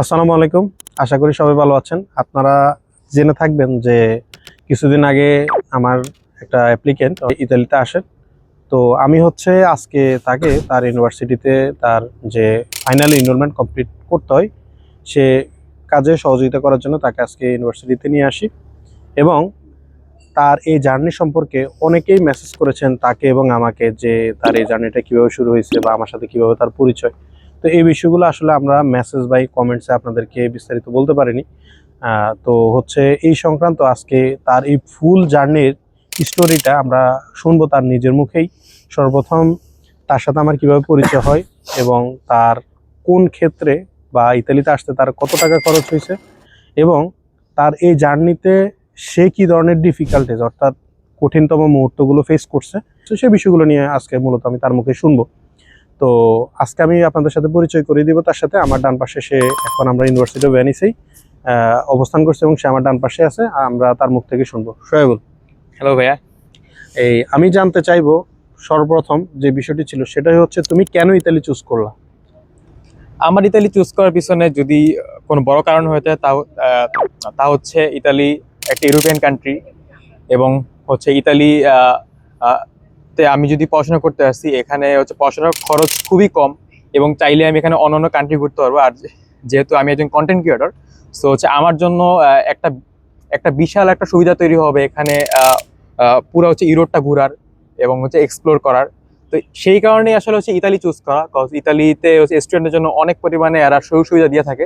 আসসালামু আলাইকুম। আশা করি সবাই ভালো আছেন। আপনারা জেনে থাকবেন যে কিছুদিন আগে আমার একটা অ্যাপ্লিকেন্ট ইতালিতে আসেন তো আমি হচ্ছে আজকে তাকে তার ইউনিভার্সিটিতে তার যে ফাইনাল এনরোলমেন্ট কমপ্লিট করতে হয়, সে কাজে সহযোগিতা করার জন্য তাকে আজকে ইউনিভার্সিটিতে নিয়ে আসি। এবং তার এই জার্নি সম্পর্কে অনেকেই মেসেজ করেছেন তাকে এবং আমাকে যে তার এই জার্নিটা কীভাবে শুরু হয়েছে বা আমার সাথে কীভাবে তার পরিচয়। তো এই বিষয়গুলো আসলে আমরা মেসেজ বাই কমেন্টসে আপনাদেরকে বিস্তারিত বলতে পারিনি। তো হচ্ছে এই সংক্রান্ত আজকে তার এই ফুল জার্নির স্টোরিটা আমরা শুনব তার নিজের মুখেই। সর্বপ্রথম তার সাথে আমার কীভাবে পরিচয় হয় এবং তার কোন ক্ষেত্রে বা ইতালিতে আসতে তার কত টাকা খরচ হয়েছে এবং তার এই জার্নিতে সে কি ধরনের ডিফিকাল্টিজ অর্থাৎ কঠিনতম মুহূর্তগুলো ফেস করছে, তো সেই বিষয়গুলো নিয়ে আজকে মূলত আমি তার মুখে শুনব। তো আজকে আমি আপনাদের সাথে পরিচয় করিয়ে দিব। তার সাথে আমার ডান পাশে সে এখন আমরা ইউনিভার্সিটি অফ ভ্যানিসেই অবস্থান করছে এবং সে আমার ডান পাশে আছে। আমরা তার মুখ থেকে শুনব। সোহেবুল। হ্যালো ভাইয়া। এই আমি জানতে চাইব সর্বপ্রথম যে বিষয়টি ছিল সেটাই হচ্ছে তুমি কেন ইতালি চুজ করলা? আমার ইতালি চুজ করার পিছনে যদি কোনো বড় কারণ হয়ে থাকে তা আহ, তা হচ্ছে ইতালি একটা ইউরোপিয়ান কান্ট্রি এবং হচ্ছে ইতালি আহ, আমি যদি পড়াশোনা করতে আসি এখানে হচ্ছে পড়াশোনার খরচ খুবই কম এবং চাইলে আমি এখানে অন্য অন্য কান্ট্রি ঘুরতে পারব। আর যেহেতু আমি একজন কন্টেন্ট ক্রিয়েটর সো হচ্ছে আমার জন্য একটা একটা বিশাল একটা সুবিধা তৈরি হবে এখানে পুরো হচ্ছে ইউরোপটা ঘোরার এবং হচ্ছে এক্সপ্লোর করার। তো সেই কারণেই আসলে হচ্ছে ইতালি চুজ করা কজ ইতালিতে হচ্ছে স্টুডেন্টের জন্য অনেক পরিমাণে এরা সুযোগ সুবিধা দিয়ে থাকে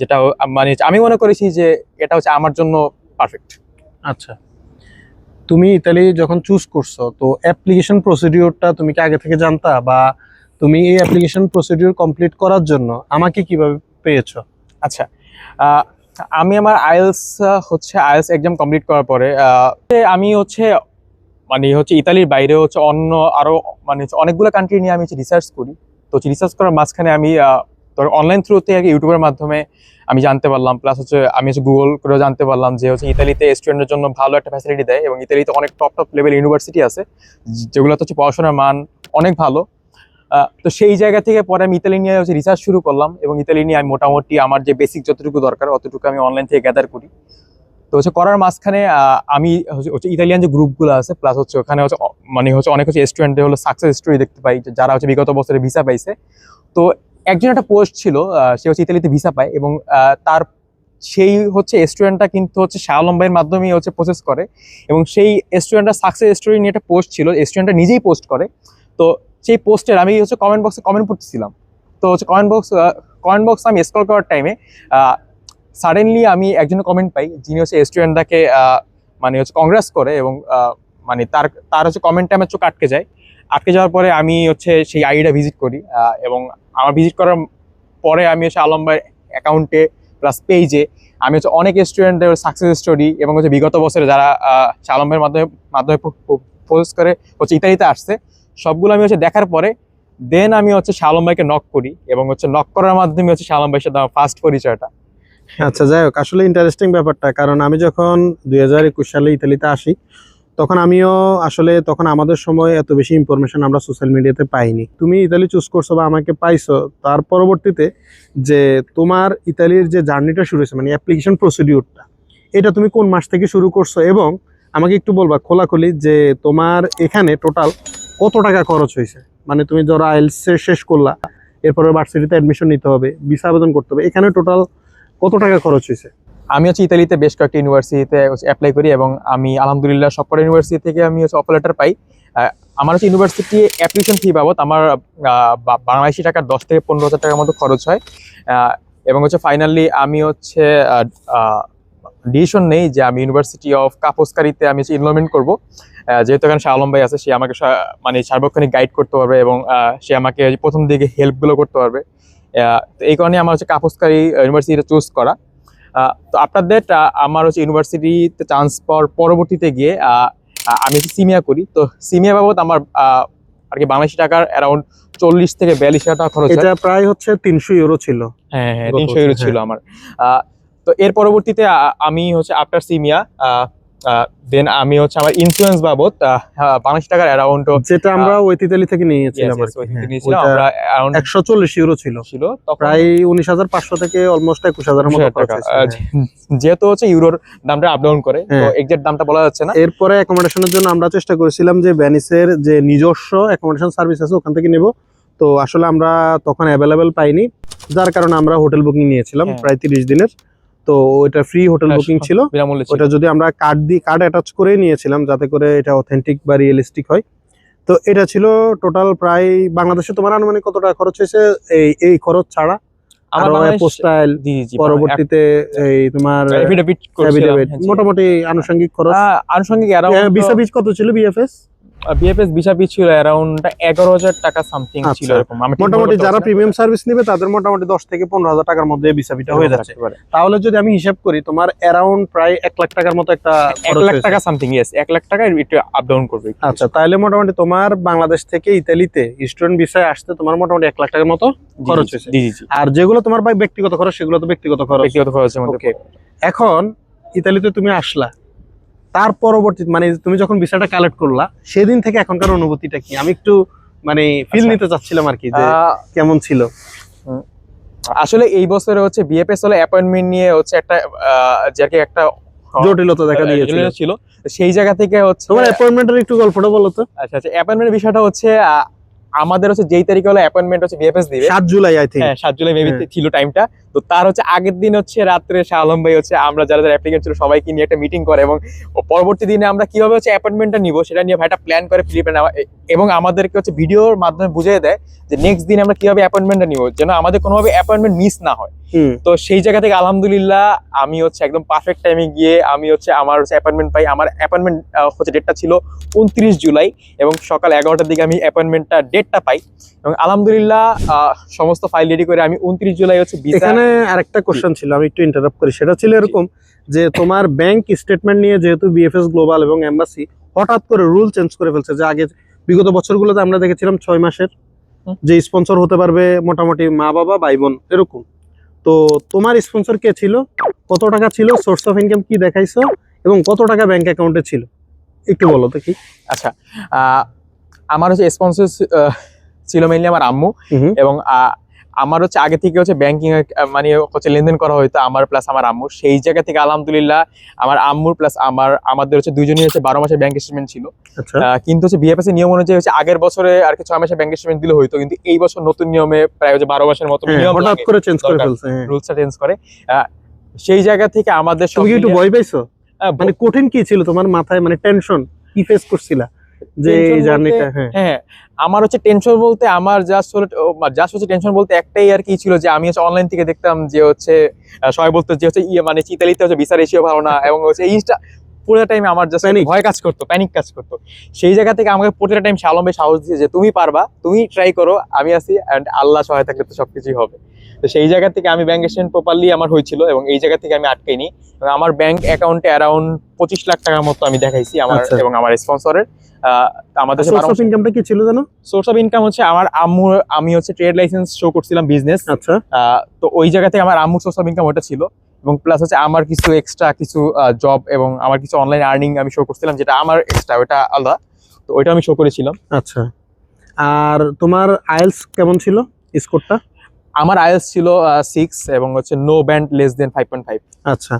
যেটা মানে আমি মনে করেছি যে এটা হচ্ছে আমার জন্য পারফেক্ট আচ্ছা। তুমি ইতালি যখন চুজ করছ, তো অ্যাপ্লিকেশন প্রসিডিওরটা তুমি কি আগে থেকে জানতা? বা তুমি এই অ্যাপ্লিকেশন প্রসিডিওর কমপ্লিট করার জন্য আমাকে কীভাবে পেয়েছ? আচ্ছা আমি আমার আইএলস হচ্ছে আইএলস এক্সাম কমপ্লিট করার পরে আমি হচ্ছে মানে হচ্ছে ইতালির বাইরে হচ্ছে অন্য আরও মানে অনেকগুলো কান্ট্রি নিয়ে আমি হচ্ছে রিসার্চ করি। তো রিসার্চ করার মাঝখানে আমি ধর অনলাইন থ্রুতে আর কি ইউটিউবের মাধ্যমে আমি জানতে পারলাম প্লাস হচ্ছে আমি হচ্ছে গুগল করেও জানতে পারলাম যে হচ্ছে ইতালিতে স্টুডেন্টের জন্য ভালো একটা ফ্যাসিলিটি দেয় এবং ইতালিতে অনেক টপ টপ লেভেল ইউনিভার্সিটি আছে, যেগুলোতে হচ্ছে পড়াশোনার মান অনেক ভালো। তো সেই জায়গা থেকে পরে আমি ইতালি নিয়ে হচ্ছে রিসার্চ শুরু করলাম এবং ইতালি নিয়ে আমি মোটামুটি আমার যে বেসিক যতটুকু দরকার অতটুকু আমি অনলাইন থেকে গ্যাদার করি। তো হচ্ছে করার মাঝখানে আমি হচ্ছে- হচ্ছে ইতালিয়ান যে গ্রুপগুলো আছে প্লাস হচ্ছে ওখানে হচ্ছে মানে হচ্ছে অনেক হচ্ছে স্টুডেন্টদের হলো সাকসেস স্টোরি দেখতে পাই যারা হচ্ছে বিগত বছরে ভিসা পাইছে। তো একজন একটা পোস্ট ছিল সে হচ্ছে ইতালিতে ভিসা পায় এবং তার সেই হচ্ছে স্টুডেন্টটা কিন্তু হচ্ছে শাহলম্বাইয়ের মাধ্যমেই হচ্ছে প্রসেস করে এবং সেই স্টুডেন্টটা সাকসেস স্টোরি নিয়ে একটা পোস্ট ছিল, স্টুডেন্টটা নিজেই পোস্ট করে। তো সেই পোস্টের আমি হচ্ছে কমেন্ট বক্সে কমেন্ট করতেছিলাম। তো হচ্ছে কমেন্ট বক্স কমেন্ট বক্স আমি স্ক্রল করার টাইমে সাডেনলি আমি একজনের কমেন্ট পাই যিনি হচ্ছে স্টুডেন্টটাকে মানে হচ্ছে কংগ্রেস করে এবং মানে তার তার হচ্ছে কমেন্টে আমার চোখ আটকে যায়। আটকে যাওয়ার পরে আমি হচ্ছে সেই আইডিটা ভিজিট করি এবং আমার ভিজিট করার পরে আমি হচ্ছে আলম্বার অ্যাকাউন্টে প্লাস পেজে আমি হচ্ছে অনেক স্টুডেন্টের সাকসেস স্টোরি এবং হচ্ছে বিগত বছরে যারা আলম্বের মাধ্যমে মাধ্যমে পোস্ট করে হচ্ছে ইতালিতে আসছে, সবগুলো আমি হচ্ছে দেখার পরে দেন আমি হচ্ছে শালম ভাইকে নক করি এবং হচ্ছে নক করার মাধ্যমে হচ্ছে শালম ভাইয়ের সাথে আমার ফার্স্ট পরিচয়টা। আচ্ছা যাই হোক, আসলে ইন্টারেস্টিং ব্যাপারটা, কারণ আমি যখন দুই হাজার একুশ সালে ইতালিতে আসি তখন আমিও আসলে তখন আমাদের সময় এত বেশি ইনফরমেশন আমরা সোশ্যাল মিডিয়াতে পাইনি। তুমি ইতালি চুজ করছ বা আমাকে পাইছো, তার পরবর্তীতে যে তোমার ইতালির যে জার্নিটা শুরু হয়েছে মানে অ্যাপ্লিকেশন প্রসিডিউরটা এটা তুমি কোন মাস থেকে শুরু করছ এবং আমাকে একটু বলবা খোলাখুলি যে তোমার এখানে টোটাল কত টাকা খরচ হয়েছে? মানে তুমি ধরো আইলসে শেষ করলা, এরপরে ভার্সিটিতে অ্যাডমিশন নিতে হবে ভিসা আবেদন করতে হবে, এখানে টোটাল কত টাকা খরচ হয়েছে? আমি হচ্ছে ইতালিতে বেশ কয়েকটি ইউনিভার্সিটিতে অ্যাপ্লাই করি এবং আমি আলহামদুলিল্লাহ সবকটা ইউনিভার্সিটি থেকে আমি হচ্ছে অফার লেটার পাই। আমার হচ্ছে ইউনিভার্সিটি অ্যাপ্লিকেশন ফি বাবদ আমার বাংলাদেশি টাকার দশ থেকে পনেরো হাজার টাকার মতো খরচ হয়। এবং হচ্ছে ফাইনালি আমি হচ্ছে ডিসিশন নেই যে আমি ইউনিভার্সিটি অফ কাপোসকারিতে আমি হচ্ছে এনরোলমেন্ট করব। যেহেতু এখানে শাহ আলম ভাই আছে, সে আমাকে মানে সার্বক্ষণিক গাইড করতে পারবে এবং সে আমাকে প্রথম দিকে হেল্পগুলো করতে পারবে। এই কারণে আমার হচ্ছে কাপোসকারি ইউনিভার্সিটিটা চুজ করা। তো আপনাদের আমার হচ্ছে ইউনিভার্সিটিতে চান্স পাওয়ার পরবর্তীতে গিয়ে আমি সিমিয়া করি। তো সিমিয়া বাবদ আমার আহ, আর কি বাংলাদেশি টাকার অ্যারাউন্ড চল্লিশ থেকে বিয়াল্লিশ হাজার টাকা খরচ হয়। এটা প্রায় হচ্ছে তিনশো ইউরো ছিল। হ্যাঁ হ্যাঁ তিনশো ইউরো ছিল আমার। আহ, তো এর পরবর্তীতে আমি হচ্ছে আফটার সিমিয়া দেন আমি হচ্ছে আমার ইন্স্যুরেন্স বাবদ হ্যাঁ, বাংলাদেশ টাকার অ্যারাউন্ড যেটা আমরা ওই তিতালি থেকে নিয়েছিলাম। হ্যাঁ, ওইটা আমরা অ্যারাউন্ড একশো চল্লিশ ইউরো ছিল ছিল প্রায় উনিশ হাজার পাঁচশো থেকে অলমোস্ট একুশ হাজারের মতো টাকা। হ্যাঁ। যেহেতু হচ্ছে ইউরোর দামটা আপ ডাউন করে তো। এক্সাক্ট দামটা বলা যাচ্ছে না এরপরে অ্যাকোমোডেশনের জন্য আমরা চেষ্টা করেছিলাম যে ভ্যানিসের যে নিজস্ব অ্যাকোমোডেশন সার্ভিস আছে ওখান থেকে নেব তো আসলে আমরা তখন অ্যাভেলেবেল পাইনি যার কারণে আমরা হোটেল বুকিং নিয়েছিলাম। প্রায় তিরিশ দিনের তো এটা ফ্রি হোটেল হ্যাঁ, বুকিং ছিল। ওটা যদি আমরা কার্ড দিয়ে কার্ড অ্যাটাচ করে নিয়েছিলাম যাতে করে এটা অথেন্টিক বা রিয়েলিস্টিক হয়। তো এটা ছিল টোটাল প্রায় বাংলাদেশে তোমার আনুমানিক কত টাকা খরচ হয়েছে? এই এই খরচ ছাড়া। পোস্টাইল পরবর্তীতে এই তোমার মোটামুটি আনুষঙ্গিক খরচ। আনুষঙ্গিক কত ছিল বিএফএস বিএফএস ভিসা ফি ছিল এগারো হাজার টাকা সামথিং ছিল আচ্ছা। এরকম। মোটামুটি যারা প্রিমিয়াম সার্ভিস নেবে তাদের মোটামুটি দশ থেকে পনেরো হাজার টাকার মধ্যে ভিসা বিটা হয়ে যাচ্ছে। তাহলে যদি আমি হিসাব করি তোমার অ্যারাউন্ড প্রায় এক লাখ টাকার মতো একটা এক লাখ টাকা সামথিং ইয়েস এক লাখ টাকা একটু আপ ডাউন করবে আচ্ছা তাহলে মোটামুটি তোমার বাংলাদেশ থেকে ইতালিতে স্টুডেন্ট ভিসায় আসতে তোমার মোটামুটি এক লাখ টাকার মতো খরচ হয়েছে। জি জি আর যেগুলো তোমার ভাই ব্যক্তিগত খরচ সেগুলো তো ব্যক্তিগত খরচ। ব্যক্তিগত খরচের মধ্যে. এখন ইতালিতে তুমি আসলা তার পরবর্তী মানে তুমি যখন বিষয়টা কালেক্ট করলা সেদিন থেকে এখনকার অনুভূতিটা কি? আমি একটু মানে ফিল আচ্ছা। নিতে চাচ্ছিলাম আর কি যে কেমন ছিল। আসলে এই বছরে হচ্ছে বিএফএস হলে অ্যাপয়েন্টমেন্ট নিয়ে হচ্ছে একটা আহ, যে কি একটা জটিলতা দেখা দিয়েছিল। ছিল। সেই জায়গা থেকে হচ্ছে তোমার অ্যাপয়েন্টমেন্টের একটু গল্পটা বলো তো। আচ্ছা আচ্ছা অ্যাপয়েন্টমেন্টের বিষয়টা হচ্ছে আমাদের হচ্ছে যেই তারিখে হলো অ্যাপয়েন্টমেন্ট হচ্ছে বিএফএস দিবে। সাত জুলাই আই থিঙ্ক হ্যাঁ সাত জুলাই মেবি হ্যাঁ। ছিল টাইমটা তো তার হচ্ছে আগের দিন হচ্ছে রাত্রে শাহ আলম ভাই হচ্ছে আমরা যারা যারা অ্যাপ্লিকেন্ট ছিল সবাইকে নিয়ে একটা মিটিং করে এবং পরবর্তী দিনে আমরা কীভাবে হচ্ছে অ্যাপয়েন্টমেন্টটা নিব সেটা নিয়ে ভাইটা প্ল্যান করে ফিলিপে এবং আমাদেরকে হচ্ছে ভিডিওর মাধ্যমে বুঝিয়ে দেয় যে নেক্সট দিন আমরা কীভাবে অ্যাপয়েন্টমেন্টটা নিব যেন আমাদের কোনোভাবে অ্যাপয়েন্টমেন্ট মিস না হয়। তো সেই জায়গা থেকে আলহামদুলিল্লাহ আমি হচ্ছে একদম পারফেক্ট টাইমে গিয়ে আমি হচ্ছে আমার হচ্ছে অ্যাপয়েন্টমেন্ট পাই। আমার অ্যাপয়েন্টমেন্ট হচ্ছে ডেটটা ছিল উনত্রিশ জুলাই এবং সকাল এগারোটার দিকে আমি অ্যাপয়েন্টমেন্টটা ডেটটা পাই। এবং আলহামদুলিল্লাহ সমস্ত ফাইল রেডি করে আমি উনত্রিশ জুলাই হচ্ছে এখানে আরেকটা কোশ্চেন ছিল আমি একটু ইন্টারাপ্ট করি। সেটা ছিল এরকম যে তোমার ব্যাংক স্টেটমেন্ট নিয়ে যেহেতু বিএফএস গ্লোবাল এবং এম্বাসি হঠাৎ করে রুল চেঞ্জ করে ফেলছে যে আগে বিগত বছরগুলোতে আমরা দেখেছিলাম ছয় মাসের যে স্পন্সর হতে পারবে মোটামুটি মা বাবা ভাই বোন এরকম। তো তোমার স্পন্সর কে ছিল? কত টাকা ছিল? সোর্স অফ ইনকাম কি দেখাইছো? এবং কত টাকা ব্যাংক অ্যাকাউন্টে ছিল? একটু বলো তো কি আচ্ছা আহ, আমার হচ্ছে স্পন্সর ছিল মেনলি আমার আম্মু এবং আমার হচ্ছে আগে থেকে হচ্ছে ব্যাংকিং মানে হচ্ছে লেনদেন করা হয়তো আমার প্লাস আমার আম্মু সেই জায়গা থেকে আলহামদুলিল্লাহ আমার আম্মুর প্লাস আমার আমাদের হচ্ছে দুইজনই হচ্ছে বারো মাসের ব্যাংক স্টেটমেন্ট ছিল। আচ্ছা। কিন্তু হচ্ছে বিএফএস নিয়ম অনুযায়ী হচ্ছে আগের বছরে আর কি ছয় মাসের ব্যাংক স্টেটমেন্ট দিলে হইতো কিন্তু এই বছর নতুন নিয়মে প্রায় হচ্ছে বারো মাসের মতো হ্যাঁ, নিয়ম করে চেঞ্জ করে। ফেলছে হ্যাঁ। রুলসটা চেঞ্জ করে। সেই জায়গা থেকে আমাদের সঙ্গে একটু ভয় পাইছো? মানে কঠিন কি ছিল তোমার মাথায়? মানে টেনশন কি ফেস করছিলা? যে Tension এই বলতে- জার্নিটা হ্যাঁ। হ্যাঁ আমার হচ্ছে টেনশন বলতে আমার জাস্ট হলো জাস্ট হচ্ছে টেনশন বলতে একটাই আর কি ছিল যে আমি হচ্ছে অনলাইন থেকে দেখতাম যে হচ্ছে সবাই বলতো যে হচ্ছে ইয়ে মানে চিতালিতে হচ্ছে বিচার রেশিও ভালো না এবং হচ্ছে এই জিনিসটা পুরো টাইমে আমার জাস্ট ভয় কাজ করতো প্যানিক কাজ করতো। সেই জায়গা থেকে আমাকে প্রতিটা টাইম শালম সাহস দিয়েছে যে তুমি পারবা তুমি ট্রাই করো আমি আছি অ্যান্ড আল্লাহ সহায় থাকলে তো সবকিছুই হবে। তো সেই জায়গা থেকে আমি ব্যাংক স্টেটমেন্ট প্রপারলি আমার হয়েছিল এবং এই জায়গা থেকে আমি আটকাইনি। এবং আমার ব্যাংক অ্যাকাউন্টে অ্যারাউন্ড পঁচিশ লাখ টাকার মতো আমি দেখাইছি আমার আচ্ছা। এবং আমার স্পন্সরের আমাদের সোর্স অফ ইনকামটা কি ছিল জানো সোর্স অফ ইনকাম হচ্ছে আমার আম্মু আমি হচ্ছে ট্রেড লাইসেন্স শো করছিলাম বিজনেস আচ্ছা। তো ওই জায়গা থেকে আমার আম্মুর সোর্স অফ ইনকাম ওটা ছিল। এবং প্লাস হচ্ছে আমার কিছু এক্সট্রা কিছু জব এবং আমার কিছু অনলাইন আর্নিং আমি শো করছিলাম যেটা আমার এক্সট্রা ওটা আলাদা। তো ওইটা আমি শো করেছিলাম। আচ্ছা। আর তোমার আইএলস কেমন ছিল স্কোরটা আমার আইএস ছিল সিক্স এবং হচ্ছে no band less than five point five আচ্ছা।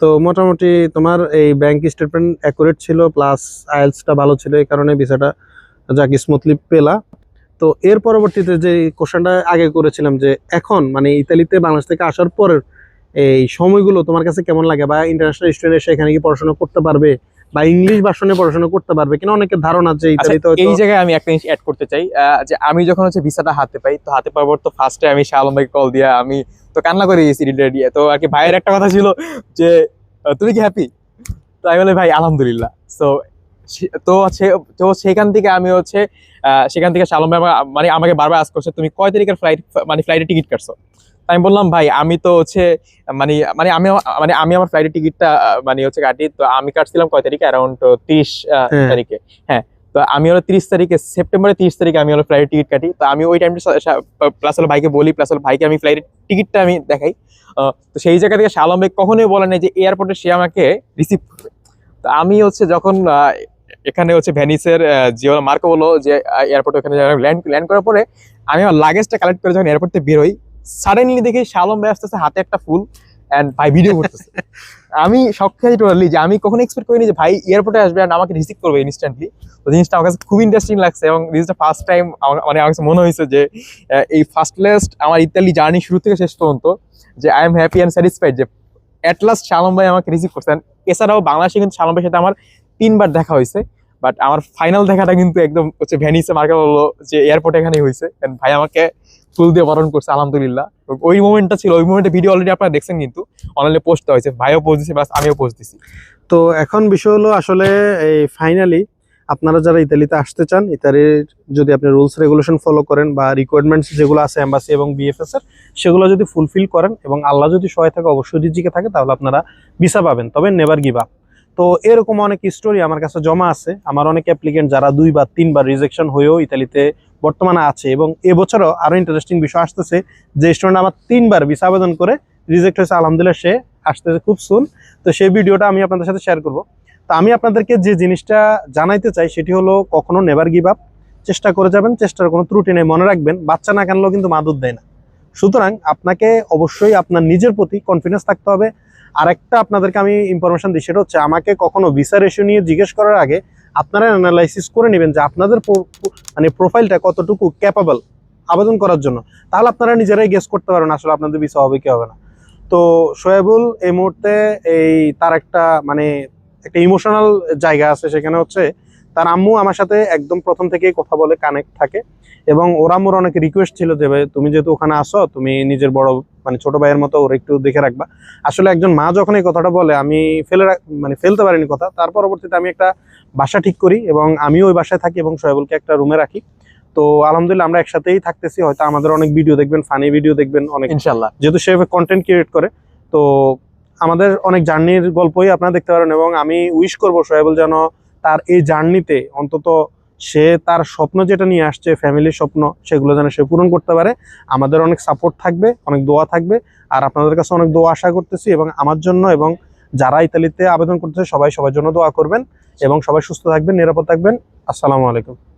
তো মোটামুটি তোমার এই ব্যাংক স্টেটমেন্ট অ্যাকুরেট ছিল প্লাস আয়েলসটা ভালো ছিল এই কারণে ভিসাটা যাকে স্মুথলি পেলা। তো এর পরবর্তীতে যে কোশ্চেনটা আগে করেছিলাম যে এখন মানে ইতালিতে বাংলাদেশ থেকে আসার পরের এই সময়গুলো তোমার কাছে কেমন লাগে? বা ইন্টারন্যাশনাল স্টুডেন্ট এসে এখানে কি পড়াশোনা করতে পারবে? বা ইংলিশ ভার্সনে পড়াশোনা করতে পারবে কিনা অনেকের ধারণা যে আচ্ছা এই জায়গায় আমি একটা জিনিস অ্যাড করতে চাই যে আমি যখন হচ্ছে ভিসাটা হাতে পাই তো হাতে পাওয়ার পর তো ফার্স্টে আমি শাহ আলম ভাইকে কল দিয়ে আমি তো কান্না করে দিয়েছি রিলেটেড দিয়ে তো আর কি ভাইয়ের একটা কথা ছিল যে তুমি কি হ্যাপি তো আমি বলে ভাই আলহামদুলিল্লাহ। সো তো হচ্ছে তো সেখান থেকে আমি হচ্ছে সেখান থেকে শালম ভাই মানে আমাকে বারবার আস করছে তুমি কয় তারিখের ফ্লাইট মানে ফ্লাইটের টিকিট কাটছো? আমি বললাম ভাই আমি তো হচ্ছে মানে মানে আমি মানে আমি আমার ফ্লাইটের টিকিটটা মানে হচ্ছে কাটি তো আমি কাটছিলাম কয় তারিখে? অ্যারাউন্ড তিরিশ হ্যাঁ। তারিখে। হ্যাঁ তো আমি হলো তিরিশ তারিখে সেপ্টেম্বরের তিরিশ তারিখে আমি হলো ফ্লাইটের টিকিট কাটি। তো আমি ওই টাইমটা প্লাস হলো ভাইকে বলি প্লাস হলো ভাইকে আমি ফ্লাইটের টিকিটটা আমি দেখাই। তো সেই জায়গা থেকে শালম ভাই কখনোই বলে নাই যে এয়ারপোর্টে সে আমাকে রিসিভ করবে। তো আমি হচ্ছে যখন আহ, এখানে হচ্ছে ভ্যানিসের যে মার্কো বলো যে এয়ারপোর্ট ওখানে ল্যান্ড ল্যান্ড করার পরে আমি আমার লাগেজটা কালেক্ট করে যখন এয়ারপোর্ট থেকে বেরোই সাডেনলি দেখি শালম ভাই আসতেছে হাতে একটা ফুল অ্যান্ড ভাই ভিডিও করতেছে। আমি শখ খাই টোটালি যে আমি কখনো এক্সপেক্ট করিনি যে ভাই এয়ারপোর্টে আসবে আর আমাকে রিসিভ করবে ইনস্ট্যান্টলি তো জিনিসটা আমার কাছে খুব ইন্টারেস্টিং লাগছে এবং জিনিসটা ফার্স্ট টাইম মানে আমার কাছে মনে হয়েছে যে এই ফার্স্ট লাস্ট আমার ইতালি জার্নি শুরু থেকে শেষ পর্যন্ত যে I am happy and satisfied যে অ্যাট লাস্ট শালম ভাই আমাকে রিসিভ করছেন এছাড়াও বাংলাদেশে কিন্তু শালম ভাইয়ের সাথে আমার তিনবার দেখা হয়েছে। বাট আমার ফাইনাল দেখাটা কিন্তু একদম হচ্ছে ভ্যানিসে মার্কা হলো যে এয়ারপোর্ট এখানেই হয়েছে। ভাই আমাকে ফুল দিয়ে বরণ করছে, আলহামদুলিল্লাহ। ওই মোমেন্টটা ছিল, ওই মোমেন্টে ভিডিও অলরেডি আপনারা দেখছেন কিন্তু। অনলাইনে পোস্ট হয়েছে, ভাইও পোস্ট দিচ্ছে বাস আমিও পোস্ট দিছি। তো এখন বিষয় হলো আসলে এই ফাইনালি আপনারা যারা ইতালিতে আসতে চান ইতালির যদি আপনি রুলস রেগুলেশন ফলো করেন বা রিকোয়ারমেন্টস যেগুলো আছে এম্বাসি এবং বিএফএস এর সেগুলো যদি ফুলফিল করেন এবং আল্লাহ যদি সহায় থাকে, অবশ্যই রিজিকে থাকে, তাহলে আপনারা ভিসা পাবেন। তবে নেভার গিভ আপ তো এরকম অনেক স্টোরি আমার কাছে জমা আছে। আমার অনেক অ্যাপ্লিকেন্ট যারা দুইবার তিনবার রিজেকশন হয়েও ইতালিতে বর্তমানে আছে এবং এবছরও আরও ইন্টারেস্টিং বিষয় আসতেছে যে স্টুডেন্ট আমার তিনবার ভিসা আবেদন করে রিজেক্ট হয়েছে। আলহামদুলিল্লাহ সে আসতেছে খুব সুন তো সেই ভিডিওটা আমি আপনাদের সাথে শেয়ার করব। তো আমি আপনাদেরকে যে জিনিসটা জানাইতে চাই সেটি হলো কখনো নেভার গিভ আপ চেষ্টা করে যাবেন, চেষ্টার কোনো ত্রুটি নেই, মনে রাখবেন। বাচ্চা না কানলেও কিন্তু মা দুধ দেয় না। সুতরাং আপনাকে অবশ্যই আপনার নিজের প্রতি কনফিডেন্স থাকতে হবে। আর একটা আপনাদেরকে আমি ইনফরমেশন দিই, সেটা হচ্ছে আমাকে কখনো ভিসা রেশিও নিয়ে জিজ্ঞেস করার আগে আপনারা অ্যানালাইসিস করে নেবেন যে আপনাদের মানে প্রোফাইলটা কতটুকু ক্যাপাবল আবেদন করার জন্য। তাহলে আপনারা নিজেরাই গেস করতে পারবেন আসলে আপনাদের ভিসা হবে কি হবে না। তো শোয়েবুল এই মুহূর্তে এই তার একটা মানে একটা ইমোশনাল জায়গা আছে, সেখানে হচ্ছে তার আম্মু আমার সাথে একদম প্রথম থেকেই কথা বলে কানেক্ট থাকে। এবং ওর আম্মুর অনেক রিকোয়েস্ট ছিল যে ভাই তুমি যেহেতু ওখানে আসো তুমি নিজের বড় মানে ছোট ভাইয়ের মতো ওর একটু দেখে রাখবা। আসলে একজন মা যখন এই কথাটা বলে আমি ফেলে মানে ফেলতে পারিনি কথা। তার পরবর্তীতে আমি একটা বাসা ঠিক করি এবং আমিও ওই বাসায় থাকি এবং সোহেবুলকে একটা রুমে রাখি। তো আলহামদুলিল্লাহ আমরা একসাথেই থাকতেছি। হয়তো আমাদের অনেক ভিডিও দেখবেন ফানি ভিডিও দেখবেন অনেক ইনশাল্লাহ যেহেতু সে কন্টেন্ট ক্রিয়েট করে। তো আমাদের অনেক জার্নির গল্পই আপনারা দেখতে পারেন এবং আমি উইশ করব সোহেবুল যেন তার এই জার্নিতে অন্তত সে তার স্বপ্ন যেটা নিয়ে আসছে, ফ্যামিলির স্বপ্ন, সেগুলো যেন সে পূরণ করতে পারে। আমাদের অনেক সাপোর্ট থাকবে, অনেক দোয়া থাকবে। আর আপনাদের কাছে অনেক দোয়া আশা করতেছি এবং আমার জন্য এবং যারা ইতালিতে আবেদন করতেছে, সবাই সবার জন্য দোয়া করবেন এবং সবাই সুস্থ থাকবেন, নিরাপদ থাকবেন। আসসালামু আলাইকুম।